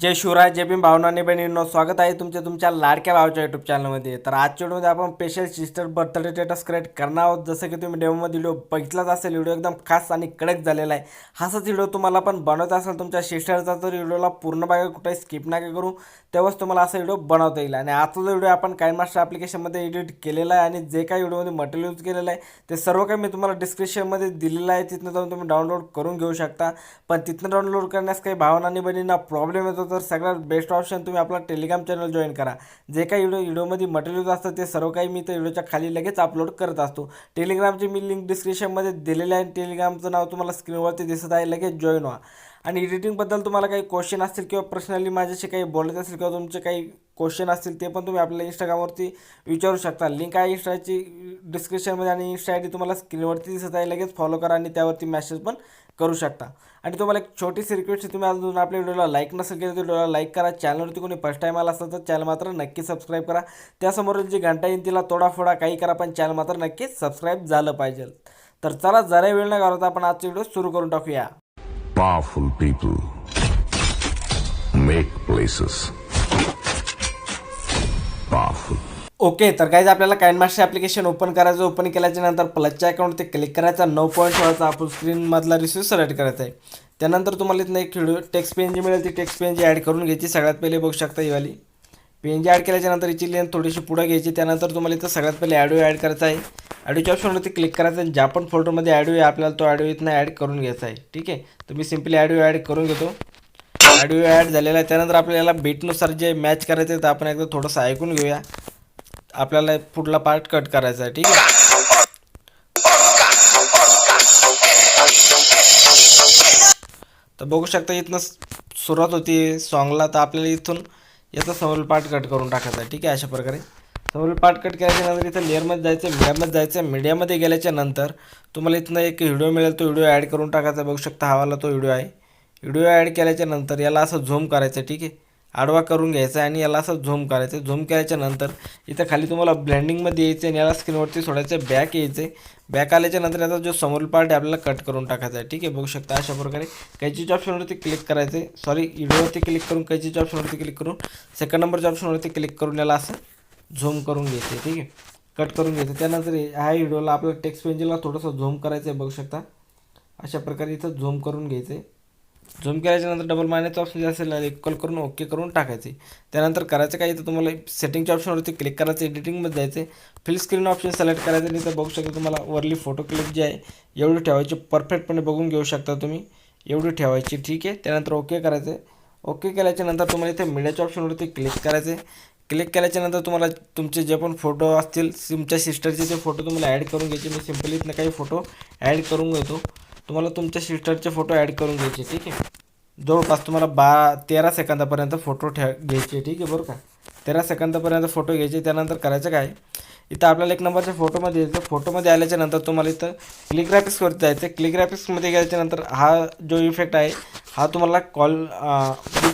जय शिवराय जय भीम भावनाने बहिणींनो स्वागत आहे तुमच्या तुमच्या लाडक्या भावाच्या यूट्यूब चॅनलमध्ये तर आजच्या व्हिडिओमध्ये आपण special sister birthday status create करणार आहोत. जसं की तुम्ही डेमोमध्ये व्हिडिओ बघितलाच असेल व्हिडिओ एकदम खास आणि कडक झालेला आहे. हाच व्हिडिओ तुम्हाला पण बनवता असेल तुमच्या सिस्टरचा तर व्हिडिओला पूर्ण बघा कुठे स्किप नका करू. तेव्हाच तुम्हाला असा व्हिडिओ बनवता येईल. आणि आजचा जो व्हिडिओ आपण काय मास्टर ॲप्लिकेशनमध्ये एडिट केलेला आहे आणि जे काही व्हिडिओमध्ये मटेरियल यूज केलेलं आहे ते सर्व काही मी तुम्हाला डिस्क्रिप्शनमध्ये दिलेलं आहे. तिथनं जाऊन तुम्ही डाउनलोड करून घेऊ शकता. पण तिथनं डाउनलोड करण्यास काही भावनाने बहिणींना प्रॉब्लेम येतो तर सगळ्यात बेस्ट ऑप्शन तुम्ही आपला टेलिग्राम चॅनल जॉईन करा. जे काही व्हिडिओ व्हिडिओमध्ये मटेरियल असतं ते सर्व काही मी त्या व्हिडिओच्या खाली लगेच अपलोड करत असतो. टेलिग्रामची मी लिंक डिस्क्रिप्शनमध्ये दिलेली आहे. टेलिग्रामचं नाव तुम्हाला स्क्रीनवरती दिसत आहे. लगेच जॉईन व्हा. आणि एडिटिंगबद्दल तुम्हाला काही क्वेश्चन असतील किंवा पर्सनली माझ्याशी काही बोलायचं असेल किंवा तुमचे काही क्वेश्चन असतील ते पण तुम्ही आपल्या इंस्टाग्रामवरती विचारू शकता. लिंक आहे इंस्टाची डिस्क्रिप्शनमध्ये आणि इंस्टा आय डी तुम्हाला स्क्रीनवरती दिसत आहे. लगेच फॉलो करा आणि त्यावरती मॅसेज पण करू शकता. आणि तुम्हाला एक छोटीशी रिक्वेस्ट आहे तुम्ही अजून आपल्या व्हिडिओला लाईक नसेल केलं तर व्हिडिओला लाईक करा. चॅनलवरती कोणी फर्स्ट टाईम आला असेल तर चॅनल मात्र नक्की सबस्क्राईब करा. त्यासमोर जी घंटा येईल तिला तोडाफोडा काही करा पण चॅनल मात्र नक्कीच सबस्क्राईब झालं पाहिजे. तर चला जरा वेळ न घालवता आपण आजचा व्हिडिओ सुरू करून टाकूया. Powerful people make places okay तर काहीच आपल्याला काइन मास्टर ॲप्लिकेशन ओपन करायचं ओपन केल्याच्यानंतर प्लसच्या अकाउंटवरती क्लिक करायचा नऊ पॉईंट सोळाचा आपण स्क्रीनमधला रिसिव्ह सिलेक्ट करायचा आहे. त्यानंतर तुम्हाला इथं एक व्हिडिओ टेक्स्ट पेन जी मिळेल ती टेक्स्ट पेन जी ॲड करून घ्यायची. सगळ्यात पहिले बघू शकता ही वाली. पेन जी ॲड केल्याच्यानंतर हिची थोडीशी पुढं घ्यायची. त्यानंतर तुम्हाला इथं सगळ्यात पहिले ॲडिओ ॲड करायचा आहे. ॲडिओच्या ऑप्शनवरती क्लिक करायचं आणि ज्या पण फोल्डरमध्ये ॲडिओ आहे आपल्याला तो ॲडिओ इथनं ॲड करून घ्यायचा आहे. ठीक आहे? तर मी सिम्पली ॲडिओ ॲड करून घेतो. ॲडिओ ॲड झालेला आहे. त्यानंतर आपल्याला बीटनुसार जे मॅच करायचं आहे तर आपण एकदा थोडंसं ऐकून घेऊया. आपल्याला पुढला पार्ट कट करायचा आहे ठीक आहे? तर बघू शकता इथनं सुरुवात होती सॉंगला तर आपल्याला इथून याचा समोरील पार्ट कट करून टाकायचा आहे ठीक आहे अशा प्रकारे. समोरील पार्ट कट केल्याच्यानंतर इथं लेअरमध्ये जायचं मीडियामध्ये जायचं मीडियामध्ये गेल्याच्यानंतर तुम्हाला इथनं एक व्हिडिओ मिळेल तो व्हिडिओ ॲड करून टाकायचा. बघू शकता हवाला तो व्हिडिओ आहे. व्हिडिओ ॲड केल्याच्यानंतर याला असं झूम करायचं ठीक आहे. आडवा करून घ्यायचा आहे आणि याला असं झूम करायचं. झूम केल्याच्यानंतर इथं खाली तुम्हाला ब्लेंडिंगमध्ये यायचं आणि याला स्क्रीनवरती सोडायचं बॅक यायचं. बॅक आल्याच्यानंतर याचा जो समोर पार्ट आहे आपल्याला कट करून टाकायचा आहे. ठीक आहे? बघू शकता अशा प्रकारे कैचीच्या ऑप्शनवरती क्लिक करायचं. आहे सॉरी व्हिडिओवरती क्लिक करून कैचीच्या ऑप्शनवरती क्लिक करून सेकंड नंबरच्या ऑप्शनवरती क्लिक करून याला असं झूम करून घ्यायचं ठीक आहे? कट करून घ्यायचं त्यानंतर ह्या व्हिडिओला आपल्याला टेक्स्ट पेन्सिलला थोडंसं झूम करायचं आहे. बघू शकता. अशा प्रकारे इथं झूम करून घ्यायचं आहे. झूम केल्याच्यानंतर डबल मायनेचं ऑप्शन जे असेल इक्वल करून ओके करून टाकायचे. त्यानंतर करायचं काय तर तुम्हाला सेटिंगच्या ऑप्शनवरती क्लिक करायचं एडिटिंगमध्ये जायचं. फिल स्क्रीन ऑप्शन सिलेक्ट करायचं नाही तर बघू शकता तुम्हाला वरली फोटो क्लिप जी आहे एवढी ठेवायची परफेक्टपणे बघून घेऊ शकता तुम्ही. एवढी ठेवायची ठीक आहे. त्यानंतर ओके करायचं. ओके केल्याच्यानंतर तुम्हाला इथे मीडियाच्या ऑप्शनवरती क्लिक करायचे. क्लिक केल्याच्यानंतर तुम्हाला तुमचे जे पण फोटो असतील तुमच्या सिस्टरचे ते फोटो तुम्हाला ॲड करून घ्यायचे मी सिम्पली इथनं काही फोटो ॲड करून घेतो. तुम्हाला तुमच्या सिस्टरचे फोटो ॲड करून घ्यायचे ठीक आहे? जवळपास तुम्हाला बा तेरा सेकंदापर्यंत फोटो ठेव घ्यायचे ठीक आहे बरं का? तेरा सेकंदापर्यंत फोटो घ्यायचे त्यानंतर करायचं काय? इथं आपल्याला एक नंबरच्या फोटोमध्ये यायचं फोटोमध्ये आल्याच्यानंतर तुम्हाला इथं क्लिक ग्राफिक्सवरती जायचं क्लिक ग्राफिक्समध्ये गेल्याच्यानंतर हा जो इफेक्ट आहे हा तुम्हाला कॉल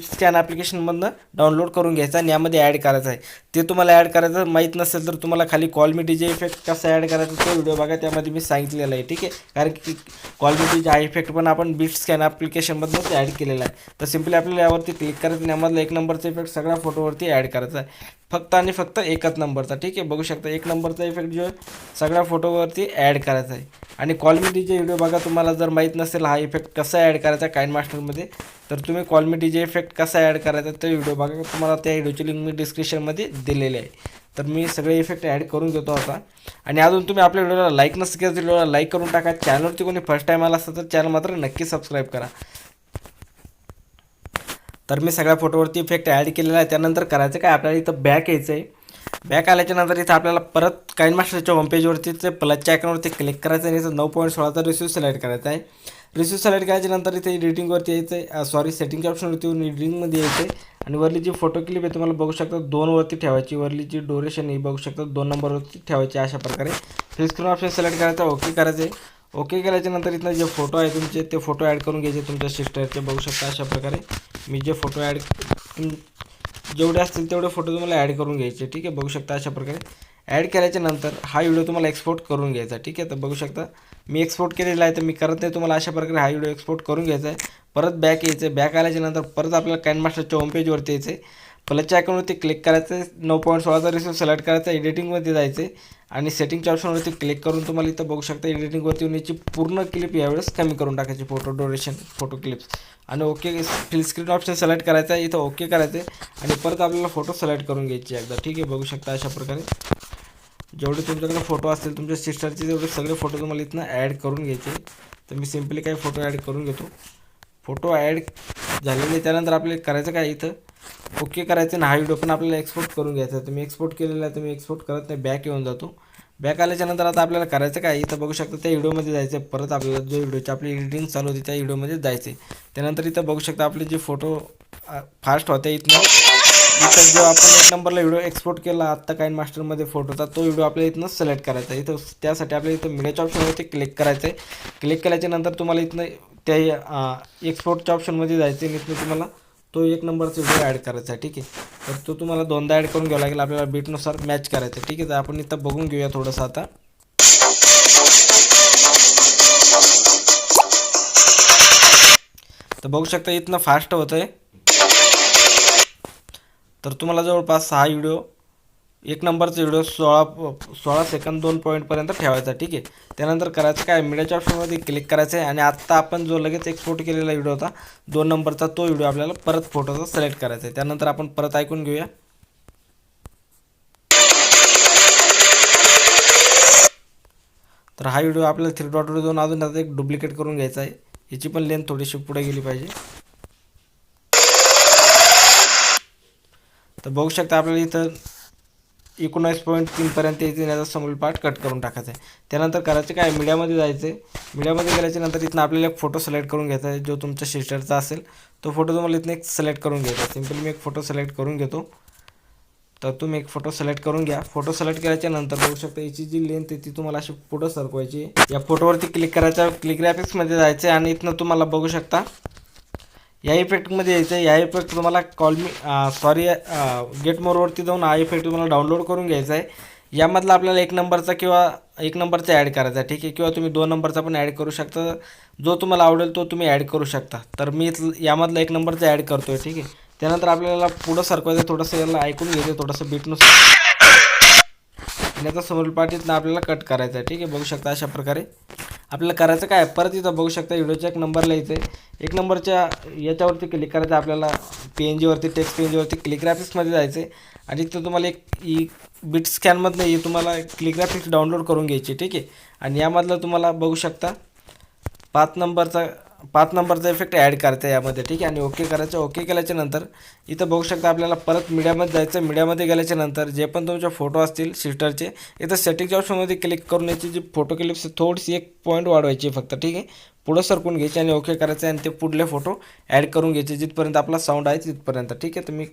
स्कॅन ॲप्लिकेशनमधनं डाउनलोड करून घ्यायचा आणि यामध्ये ॲड करायचं आहे. ते तुम्हाला ॲड करायचं माहीत नसेल तर तुम्हाला खाली call me D J effect कसा ॲड करायचा तो व्हिडिओ बघा त्यामध्ये मी सांगितलेला आहे ठीक आहे? कारण की कॉल मी डी हा इफेक्ट पण आपण बीट स्कॅन ॲप्लिकेशनमधनंच ॲड केलेला आहे. तर सिम्पली आपल्याला यावरती क्लिक करायचं यामधला एक नंबरचा इफेक्ट सगळ्या फोटोवरती ॲड करायचा आहे. फक्त आणि फक्त एकच नंबरचा ठीक आहे? बघू शकता एक नंबरचा इफेक्ट जो आहे सगळ्या फोटोवरती ॲड करायचा आहे. आणि कॉलमी जे व्हिडिओ बघा तुम्हाला जर माहीत नसेल हा इफेक्ट कसा ॲड करायचा काइन मास्टरमध्ये तर तुम्ही कॉलमी इफेक्ट कसा ॲड करायचा ते व्हिडिओ बघा. तुम्हाला त्या व्हिडिओची लिंक मी डिस्क्रिप्शनमध्ये दिलेली आहे. तर मी सगळे इफेक्ट ॲड करून घेतो आता. आणि अजून तुम्ही आपल्या व्हिडिओला लाईक नसतं केलं व्हिडिओला लाईक करून टाका. चॅनलवरती कोणी फर्स्ट टाईम आला असतं तर चॅनल मात्र नक्की सबस्क्राईब करा. तर मी सगळ्या फोटोवरती इफेक्ट ॲड केलेला आहे. त्यानंतर करायचं काय? आपल्याला इथं बॅक यायचं आहे बॅक आल्याच्यानंतर इथं आपल्याला परत काइन मास्टरच्या होमपेजवरती ते प्लसच्या आयकॉनवरती क्लिक करायचं आणि इथं नऊ पॉईंट सोळाचा रिसिव्ह सिलेक्ट करायचा आहे. रिसिव्ह सिलेक्ट करायच्या नंतर इथे एडिटिंगवरती यायचं आहे सॉरी सेटिंगच्या ऑप्शनवरती येऊन एडिटिंगमध्ये यायचं आहे आणि वरली जी फोटो क्लिप आहे तुम्हाला बघू शकता दोनवरती ठेवायची. वरली जी डोरेशन ही बघू शकता दोन नंबरवरती ठेवायची अशा प्रकारे. फ्री स्क्रीन ऑप्शन सिलेक्ट करायचा ओके करायचं आहे ओके केल्याच्यानंतर इथनं जे फोटो आहे तुमचे ते फोटो ॲड करून घ्यायचे तुमच्या सिस्टरचे बघू शकता अशा प्रकारे. मी जे फोटो ॲड जेवढे असतील तेवढे फोटो तुम्हाला ॲड करून घ्यायचे ठीक आहे? बघू शकता अशा प्रकारे. ॲड केल्याच्यानंतर हा व्हिडिओ तुम्हाला एक्सपोर्ट करून घ्यायचा ठीक आहे? तर बघू शकता. मी एक्सपोर्ट केलेला आहे तर मी करत नाही. तुम्हाला अशा प्रकारे हा व्हिडिओ एक्सपोर्ट करून घ्यायचा आहे. परत बॅक यायचं आहे. बॅक आल्याच्यानंतर परत आपल्याला कॅन मास्टरच्या पेजवरती यायचं आहे. प्लसच्या आयकॉनवरती क्लिक करायचं आहे. नऊ पॉईंट सोळाचा रिसिव्ह सिलेक्ट करायचा एडिटिंगमध्ये जायचं आहे. आणि सेटिंगच्या ऑप्शनवरती क्लिक करून तुम्हाला इथं बघू शकता. एडिटिंगवरती येऊन याची पूर्ण क्लिप यावेळेस कमी करून टाकायची. फोटो डोरेशन फोटो क्लिप्स आणि okay fill screen option select करायचा आहे. इथं ओके करायचं आहे. आणि परत आपल्याला फोटो सिलेक्ट करून घ्यायची एकदा. ठीक आहे? बघू शकता अशा प्रकारे. जेवढे तुमच्याकडे फोटो असतील तुमच्या सिस्टरचे जेवढे सगळे फोटो तुम्हाला इथनं ॲड करून घ्यायचे तर मी सिम्पली काही फोटो ॲड करून घेतो. फोटो ॲड झालेले त्यानंतर आपल्याला करायचं काय इथं? ओके करायचं ना हा व्हिडिओ पण आपल्याला एक्सपोर्ट करून घ्यायचा आहे. तुम्ही एक्सपोर्ट केलेला आहे तुम्ही एक्सपोर्ट करत नाही बॅक येऊन जातो. बॅक आल्याच्यानंतर आता आपल्याला करायचं काय? इथं बघू शकता त्या व्हिडिओमध्ये जायचं आहे परत आपल्याला जो व्हिडिओची आपली एडिटिंग चालू होती त्या व्हिडिओमध्ये जायचं आहे त्यानंतर इथं बघू शकता आपले जे फोटो फास्ट होते इथनं. इथं जो आपण एक नंबरला व्हिडिओ एक्सपोर्ट केला आत्ता काइन मास्टरमध्ये फोटोचा तो व्हिडिओ आपल्याला इथनं सिलेक्ट करायचा आहे. इथं त्यासाठी आपल्याला इथं मीडियाच्या ऑप्शनवरती क्लिक करायचं आहे क्लिक केल्याच्यानंतर तुम्हाला इथनं त्या एक्सपोर्टच्या ऑप्शनमध्ये जायचं आहे आणि इथनं तुम्हाला तो एक नंबरचा व्हिडिओ ॲड करायचा आहे. ठीक आहे? तर तो तुम्हाला दोनदा ॲड करून घ्यावा लागेल. आपल्याला बीटनुसार मॅच करायचं आहे. ठीक आहे? तर आपण इथं बघून घेऊया थोडंसं आता. तर बघू शकता इथनं फास्ट होतं आहे तर तुम्हाला जवळपास सहा व्हिडिओ एक नंबरचा व्हिडिओ सोळा सोळा सेकंद दोन पॉईंटपर्यंत ठेवायचा ठीक आहे? त्यानंतर करायचं काय? मीडियाच्या ऑप्शनमध्ये क्लिक करायचं आहे आणि आत्ता आपण जो लगेच एक्सपोर्ट केलेला व्हिडिओ होता दोन नंबरचा तो व्हिडिओ आपल्याला परत फोटोचा सिलेक्ट करायचा आहे. त्यानंतर आपण परत ऐकून घेऊया. तर हा व्हिडिओ आपल्याला थ्री डॉट दोन अजून आता एक डुप्लिकेट करून घ्यायचा आहे. याची पण लेंथ थोडीशी पुढे गेली पाहिजे. तर बघू शकता आपल्याला इथं एकोणावीस पॉईंट तीनपर्यंत इथे याचा समोर पार्ट कट करून टाकायचा आहे. त्यानंतर करायचं काय? मीडियामध्ये जायचं आहे मीडियामध्ये गेल्याच्यानंतर इथनं आपल्याला एक फोटो सिलेक्ट करून घ्यायचा आहे जो तुमच्या सिस्टरचा असेल. तो फोटो तुम्हाला इथनं एक सिलेक्ट करून घ्यायचा आहे. सिम्पली मी एक फोटो सिलेक्ट करून घेतो. तर तुम्ही एक फोटो सिलेक्ट करून घ्या. फोटो सिलेक्ट केल्याच्यानंतर बघू शकता याची जी लेंथ आहे ती तुम्हाला अशी पुढं सरकवायची या फोटोवरती क्लिक करायच्या क्लिक ग्रॅफिक्समध्ये जायचं आहे आणि इथनं तुम्हाला बघू शकता या इफेक्टमध्ये यायचं आहे या इफेक्ट तुम्हाला कॉल मी सॉरी गेट मोरवरती जाऊन हा इफेक्ट तुम्हाला डाउनलोड करून घ्यायचा आहे यामधला आपल्याला एक नंबरचा किंवा एक नंबरचा ॲड करायचा आहे ठीक आहे? किंवा तुम्ही दोन नंबरचा पण ॲड करू शकता. जो तुम्हाला आवडेल तो तुम्ही ॲड करू शकता. तर मी यामधला एक नंबरचा ॲड करतो आहे ठीक आहे? त्यानंतर आपल्याला पुढं सरकवायचं थोडंसं याला ऐकून घ्यायचं थोडंसं बीटनुसार आणि आता समोर पाठीतनं आपल्याला कट करायचं आहे ठीक आहे? बघू शकता अशा प्रकारे. आपल्याला करायचं काय? परत इथं बघू शकता व्हिडिओच्या एक नंबरला यायचं आहे एक नंबरच्या याच्यावरती क्लिक करायचं आपल्याला. पी एन जीवरती टेक्स्ट पी एन जीवरती क्लिक ग्राफिक्समध्ये जायचं आहे. आणि इथं तुम्हाला एक ई बिट स्कॅनमधनं ही तुम्हाला क्लिक ग्राफिक्स डाउनलोड करून घ्यायची ठीक आहे? आणि यामधलं तुम्हाला बघू शकता पाच नंबरचा पाच नंबरचा इफेक्ट ॲड करायचा आहे यामध्ये. ठीक आहे? आणि ओके करायचं ओके केल्याच्यानंतर इथं बघू शकता आपल्याला परत मीडियामध्ये जायचं. मीडियामध्ये गेल्याच्यानंतर जे पण तुमचे फोटो असतील सिस्टरचे इथं सेटिंगच्या ऑप्शनमध्ये क्लिक करून याची जी फोटो क्लिप्स थोडीशी एक पॉईंट वाढवायची फक्त. ठीक आहे? पुढं सरकून घ्यायची आणि ओके करायचं आहे आणि ते पुढले फोटो ॲड करून घ्यायचे जिथपर्यंत आपला साऊंड आहे तिथपर्यंत. ठीक आहे? तुम्ही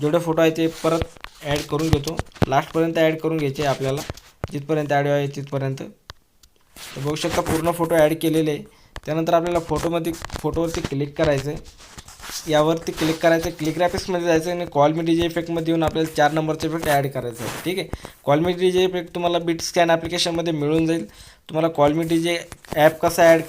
जेवढे फोटो आहे ते परत ॲड करून घेतो. लास्टपर्यंत ॲड करून घ्यायचे आपल्याला. जिथपर्यंत ॲड आहे तिथपर्यंत. बघू शकता पूर्ण फोटो ॲड केलेले आहे. त्यानंतर आपल्याला फोटोमध्ये फोटोवरती क्लिक करायचं आहे यावरती क्लिक करायचं क्लिक ग्राफिक्समध्ये जायचं आणि कॉल मी डी जे इफेक्टमध्ये येऊन आपल्याला चार नंबरचे इफेक्ट ॲड करायचं आहे ठीक आहे? Call me D J effect तुम्हाला बिट स्कॅन ॲप्लिकेशनमध्ये मिळून जाईल. तुम्हाला call me D J app कसा ॲड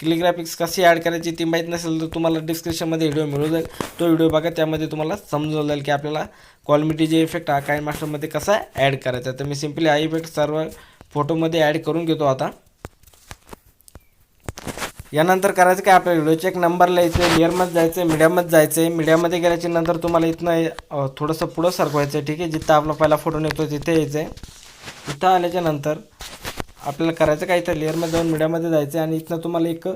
क्लिक ग्राफिक्स कशी ॲड करायची ती माहीत नसेल तर तुम्हाला डिस्क्रिप्शनमध्ये व्हिडिओ मिळून जाईल. तो व्हिडिओ बघा. त्यामध्ये तुम्हाला समजून जाईल की आपल्याला call me D J effect हा काय मास्टरमध्ये कसा ॲड करायचा. तर मी सिम्पली हा इफेक्ट सर्व फोटोमध्ये ॲड करून घेतो आता. यानंतर करायचं काय आपल्या व्हिडिओचे? एक नंबर लिहायचं आहे लेअरमध्ये जायचं आहे मीडियामध्ये जायचं. आहे मीडियामध्ये गेल्याच्यानंतर तुम्हाला इथनं थोडंसं पुढं सरकवायचं आहे ठीक आहे? जिथं आपला पहिला फोटो निघतो तिथे यायचं आहे इथं आल्याच्यानंतर आपल्याला करायचं काय? इथं लेअरमध्ये जाऊन मीडियामध्ये जायचं आहे आणि इथनं तुम्हाला एक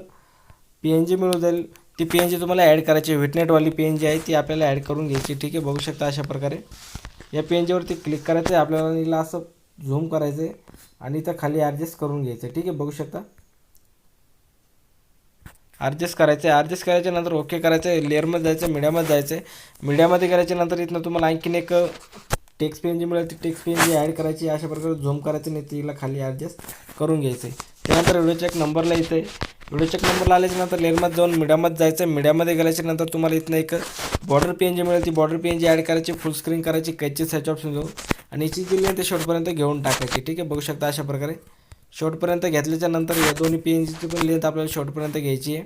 पी एन जी मिळून जाईल ती पी एन जी तुम्हाला ॲड करायची. व्हिटनेटवाली पी एन जी आहे ती आपल्याला ॲड करून घ्यायची ठीक आहे? बघू शकता अशा प्रकारे. या पी एन जीवरती क्लिक करायचं आहे आपल्याला असं झूम करायचं आहे आणि इथं खाली ॲडजस्ट करून घ्यायचं आहे ठीक आहे? बघू शकता. ॲडजस्ट करायचं आहे ॲडजस्ट करायच्या नंतर ओके करायचं आहे लेअरमध्ये जायचं आहे मीडियामध्ये जायचं आहे मीडियामध्ये करायच्यानंतर नंतर इथनं तुम्हाला आणखीन एक टेक्स्ट पेन जी मिळेल. ती टेक्स्ट पेन जी ॲड करायची. अशा प्रकारे झूम करायचं नाही. तिला खाली ॲडजस्ट करून घ्यायचं आहे त्यानंतर व्हिडिओच्या चेक नंबरला येतं आहे व्हिडिओच्या चेक नंबरला आल्याच्यानंतर लेअरमध्ये जाऊन मीडियामध्ये जायचं आहे मीडियामध्ये गेल्याच्यानंतर तुम्हाला इथनं एक बॉर्डर पी एन जी मिळेल. ती border P N G add करायची. फुल स्क्रीन करायची. कैची सॅच ऑप्शन घेऊन. आणि याची जी ते शेवटपर्यंत घेऊन टाकायची. ठीक आहे? बघू शकता अशा प्रकारे. शॉर्टपर्यंत घेतल्याच्या नंतर या दोन्ही पी एन जीची पण लेंथ आपल्याला शॉर्टपर्यंत घ्यायची आहे.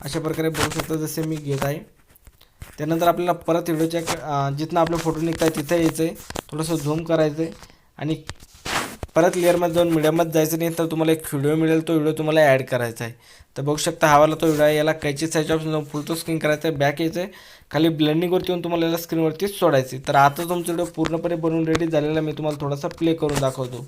अशा प्रकारे बघू शकता जसे मी घेत आहे. त्यानंतर आपल्याला परत व्हिडिओच्या जिथनं आपला फोटो निघत आहे तिथं यायचं आहे थोडंसं झूम करायचं आहे आणि परत लेअरमध्ये जाऊन मीडियममध्ये जायचं नाही तर तुम्हाला एक व्हिडिओ मिळेल. तो व्हिडिओ तुम्हाला ॲड करायचा आहे. तर बघू शकता हवाला तो व्हिडिओ आहे. याला कैची साईज ऑप्शन जाऊन फुल टू स्क्रीन करायचं आहे. बॅक यायचं आहे खाली ब्लेंडिंगवरती येऊन तुम्हाला याला स्क्रीनवरती सोडायची तर आता तुमचा व्हिडिओ पूर्णपणे बनवून रेडी झालेला मी तुम्हाला थोडासा प्ले करून दाखवतो.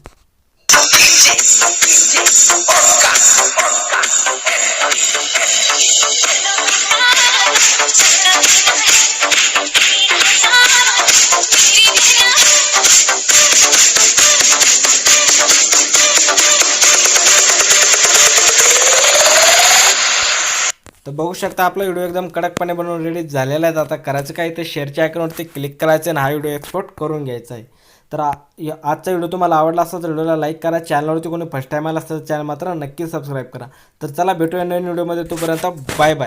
तर बघू शकता आपला व्हिडिओ एकदम कडकपणे बनवून रेडी झालेला आहे. आता करायचं काय तर शेअरच्या आयकॉनवरती क्लिक करायचं आणि हा व्हिडिओ एक्सपोर्ट करून घ्यायचा आहे. तर आजचा व्हिडिओ तुम्हाला आवडला असता तर व्हिडिओला लाईक करा. चॅनलवरती कोणी फर्स्ट टाईम आला असतं तर चॅनल मात्र नक्की सबस्क्राईब करा. तर चला भेटूया नवीन व्हिडिओमध्ये. तोपर्यंत बाय बाय